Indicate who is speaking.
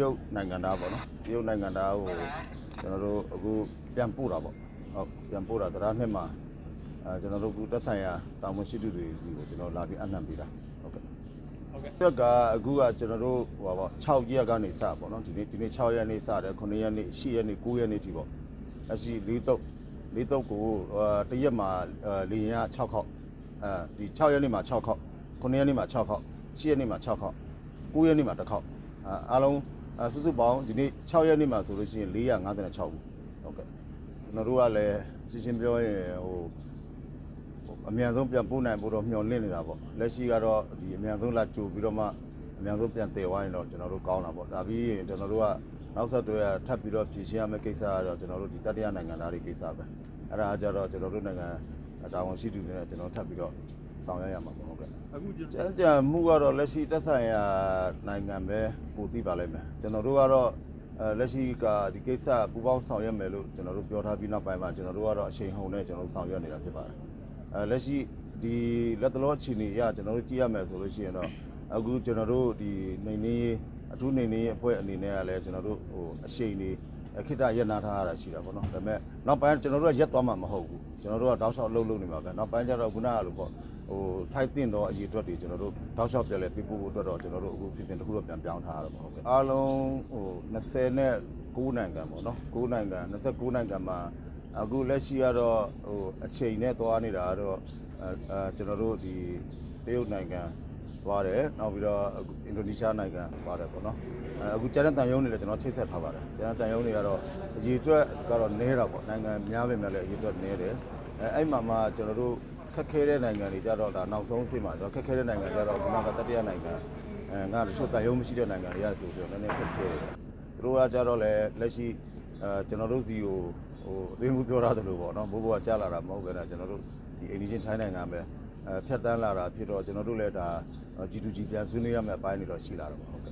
Speaker 1: ရုတ်နိုင်ငံသားပေါ့နော်တရုတ်နိုင်ငံသားကိုကျွန်တော်တို့အခုပြန်ပို့တာပေါ့ဟုတ်ပြန်ပို့တာတရားနှစ်မှာအဲကျွန်တော်တို့အခုတက်ဆိုင်ရာတာဝန်ရှိသူတွေစီကိုကျွန်တော်လာပြီးအနှံပေးတာဟုတ်ကဲ့
Speaker 2: ဟုတ်ကဲ့
Speaker 1: ပြက်ကအခုကကျွန်တော်တို့ဟိုပါပေါ့6ရက်ကနေစပေါ့နော်ဒီနေ့ဒီနေ့6ရက်နေစတယ်9ရက်နေ10ရက်နေ9ရက်နေထိပေါ့အရှိ၄တုပ်၄တုပ်ကိုအာတရက်မှာအာလေရင်က6ခေါက်အဲဒီ6ရက်နေမှာ6ခေါက်9ရက်နေမှာ6ခေါက်10ရက်နေမှာ6ခေါက်9ရက်နေမှာ1ခေါက်အာအားလုံး အာစုစုပေါင်းဒီနေ့6ရက်နေမှာဆိုလို့ရှိရင်456ဘူးဟုတ်ကဲ့ကျွန်တော်တို့ကလည်းရှင်းရှင်းပြောရင်ဟိုအမြန်ဆုံးပြန်ပို့နိုင်ဖို့တော့မျှော်လင့်နေတာပေါ့လက်ရှိကတော့ဒီအမြန်ဆုံးလာကြိုပြီးတော့မှအမြန်ဆုံးပြန်တည်သွားရင်တော့ကျွန်တော်တို့ကောင်းတာပေါ့ဒါပြီးရင်ကျွန်တော်တို့ကနောက်ဆက်တွဲထပ်ပြီးတော့ဖြည့်ရှင်းရမယ့်ကိစ္စကတော့ကျွန်တော်တို့ဒီတတိယနိုင်ငံသားတွေကိစ္စပဲအဲ့ဒါကကြတော့ကျွန်တော်တို့နိုင်ငံတာဝန်ရှိသူတွေနဲ့ကျွန်တော်ထပ်ပြီးတော့ ဆောင်ရွက်ရမှာပေါ့ဟုတ်ကဲ့
Speaker 2: အခုကျွန်
Speaker 1: ကြ
Speaker 2: တော်
Speaker 1: မ်းကြမ်းမှုကတော့လက်ရှိသက်ဆိုင်ရာနိုင်ငံပဲပိုသိပါလိမ့်မယ်ကျွန်တော်တို့ကတော့အဲလက်ရှိကဒီကိစ္စပူပေါင်းဆောင်ရွက်မယ်လို့ကျွန်တော်တို့ပြောထားပြီးနောက်ပိုင်းမှာကျွန်တော်တို့ကတော့အချိန်ဟုန်နဲ့ကျွန်တော်တို့ဆောင်ရွက်နေတာဖြစ်ပါတယ်အဲလက်ရှိဒီလက်တလောအခြေအနေအရကျွန်တော်တို့ကြည့်ရမယ်ဆိုလို့ရှိရင်တော့အခုကျွန်တော်တို့ဒီနေနေအထူးနေနေအဖွဲ့အနေနဲ့ကလည်းကျွန်တော်တို့ဟိုအချိန်နေခိတ္တရက်နာထားရတာရှိတာပေါ့နော်ဒါပေမဲ့နောက်ပိုင်းကျွန်တော်တို့ကရက်သွားမှာမဟုတ်ဘူးကျွန်တော်တို့ကတောက်လျှောက်လှုပ်လှုပ်နေမှာပဲနောက်ပိုင်းကျတော့ခုနကလိုပေါ့ ဟိုထိုက်တင်တော့အရေးအတွက်တွေကျွန်တော်တို့တောက်လျှောက်ပြလဲပြပို့ဖို့အတွက်တော့ကျွန်တော်တို့အခုစီစဉ်တစ်ခုတော့ပြန်ပြောင်းထားရတော့ဟုတ်ကဲ့အားလုံးဟို20နဲ့9နိုင်ငံပေါ့နော်9နိုင်ငံ29နိုင်ငံမှာအခုလက်ရှိကတော့ဟိုအချိန်နဲ့သွားနေတာကတော့အဲအဲကျွန်တော်တို့ဒီတရုတ်နိုင်ငံသွားတယ်နောက်ပြီးတော့အခုအင်ဒိုနီးရှားနိုင်ငံသွားတယ်ပေါ့နော်အဲအခုကျန်တဲ့တန်ယုံတွေလည်းကျွန်တော်ချိတ်ဆက်ထားပါတယ်ကျန်တဲ့တန်ယုံတွေကတော့အရေးအတွက်ကတော့နည်းတာပေါ့နိုင်ငံများပဲများလည်းအရေးအတွက်နည်းတယ်အဲအဲ့မှာမှကျွန်တော်တို့ ခက်ခဲတဲ့နိုင်ငံတွေကြတော့ဒါနောက်ဆုံးအဆင့်မှာကျွန်တော်ခက်ခဲတဲ့နိုင်ငံကြတော့ခုနကတတိယနိုင်ငံအဲငါတချို့တန်ရုံးမရှိတဲ့နိုင်ငံတွေရဆိုပြီးတော့နည်းနည်းခက်ခဲတယ်သူတို့ကကြတော့လေလက်ရှိအဲကျွန်တော်တို့စီကိုဟိုအသိမှုပြောရတယ်လို့ပေါ့နော်ဘိုးဘိုးကကြားလာတာမဟုတ်ပဲနဲ့ကျွန်တော်တို့ဒီအိန္ဒိချင်းထိုင်းနိုင်ငံပဲအဲဖြတ်တန်းလာတာဖြစ်တော့ကျွန်တော်တို့လည်းဒါ G2G ပြန်ဆွေးနွေးရမယ့်အပိုင်းတွေတော့ရှိလာတော့ပေါ့ဟုတ်ကဲ့